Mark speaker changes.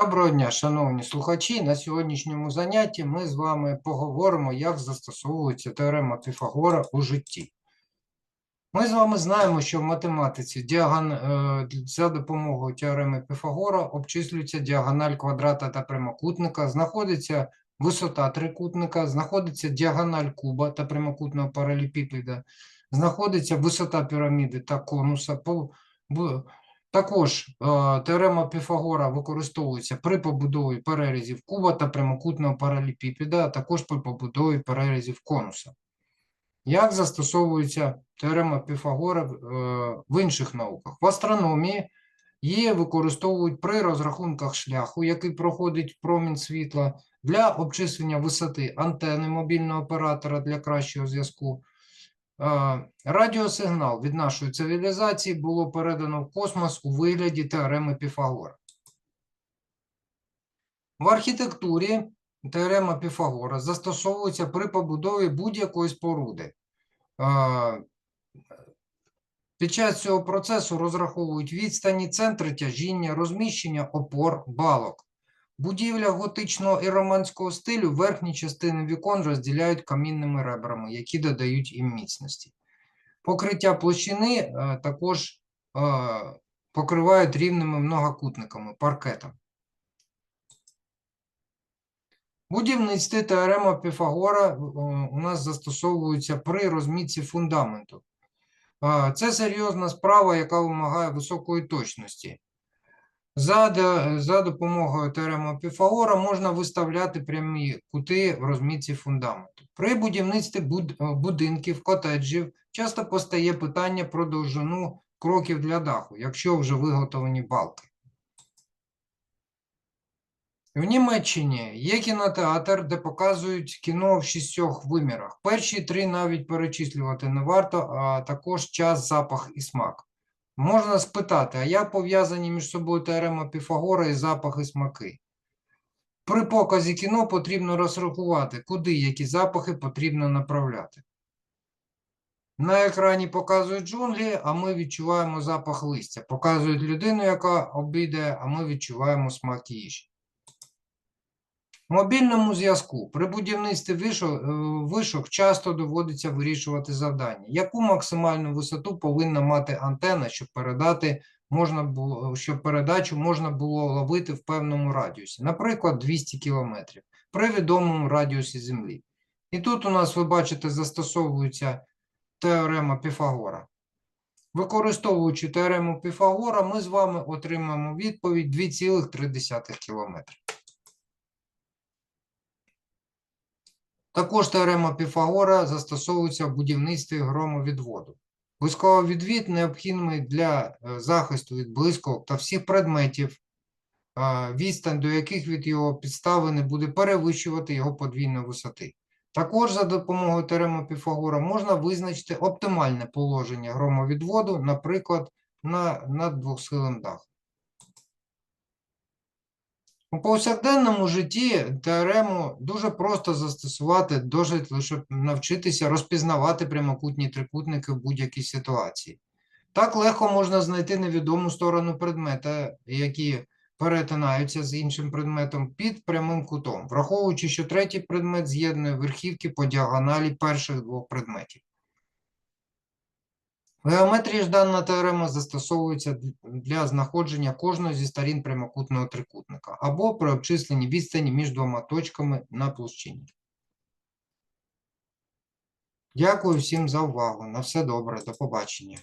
Speaker 1: Доброго дня, шановні слухачі. На сьогоднішньому занятті ми з вами поговоримо, як застосовується теорема Піфагора у житті. Ми з вами знаємо, що в математиці діагон... е, за допомогою теореми Піфагора обчислюється діагональ квадрата та прямокутника, знаходиться висота трикутника, знаходиться діагональ куба та прямокутного паралепіпеда, знаходиться висота піраміди та конуса. Також е, теорема Піфагора використовується при побудові перерізів куба та прямокутного паралепіпеда, а також при побудові перерізів конуса. Як застосовується теорема Піфагора е, в інших науках? В астрономії її використовують при розрахунках шляху, який проходить промінь світла, для обчислення висоти антени мобільного оператора для кращого зв'язку. Е, Радіосигнал від нашої цивілізації було передано в космос у вигляді теореми Піфагора. В архітектурі теорема Піфагора застосовується при побудові будь-якої споруди. Е, Під час цього процесу розраховують відстані, центри тяжіння, розміщення опор, балок. Будівля готичного і романського стилю верхні частини вікон розділяють камінними ребрами, які додають їм міцності. Покриття площини е, також е, покривають рівними многокутниками, паркетом. Будівництві теорема Піфагора е, у нас застосовується при розмітці фундаменту. Це серйозна справа, яка вимагає високої точності. За, за допомогою теореми Піфагора можна виставляти прямі кути в розмітці фундаменту. При будівництві буд- будинків, котеджів часто постає питання про довжину кроків для даху, якщо вже виготовлені балки. В Німеччині є кінотеатр, де показують кіно в шістьох вимірах. Перші три навіть перечислювати не варто, а також час, запах і смак. Можна спитати, а як пов'язані між собою теорема Піфагора і запахи смаки? При показі кіно потрібно розрахувати, куди які запахи потрібно направляти. На екрані показують джунглі, а ми відчуваємо запах листя. Показують людину, яка обійде, а ми відчуваємо смак їжі. Мобільному зв'язку при будівництві вишок, вишок часто доводиться вирішувати завдання. Яку максимальну висоту повинна мати антена, щоб передати можна було, щоб передачу можна було ловити в певному радіусі, наприклад, 200 км при відомому радіусі Землі. І тут у нас, ви бачите, застосовується теорема Піфагора. Використовуючи теорему Піфагора, ми з вами отримаємо відповідь 2,3 км. Також теорема Піфагора застосовується в будівництві громовідводу. Блискововідвід необхідний для е, захисту від блискавок та всіх предметів, відстань до яких від його підстави не буде перевищувати його подвійної висоти. Також за допомогою теореми Піфагора можна визначити оптимальне положення громовідводу, наприклад, на, над двохсхилим дахом. У повсякденному житті теорему дуже просто застосувати, досить лише навчитися розпізнавати прямокутні трикутники в будь-якій ситуації. Так легко можна знайти невідому сторону предмета, які перетинаються з іншим предметом під прямим кутом, враховуючи, що третій предмет з'єднує верхівки по діагоналі перших двох предметів. В геометрії ж дана теорема застосовується для знаходження кожної зі сторін прямокутного трикутника або при обчисленні відстані між двома точками на площині. Дякую всім за увагу. На все добре. До побачення.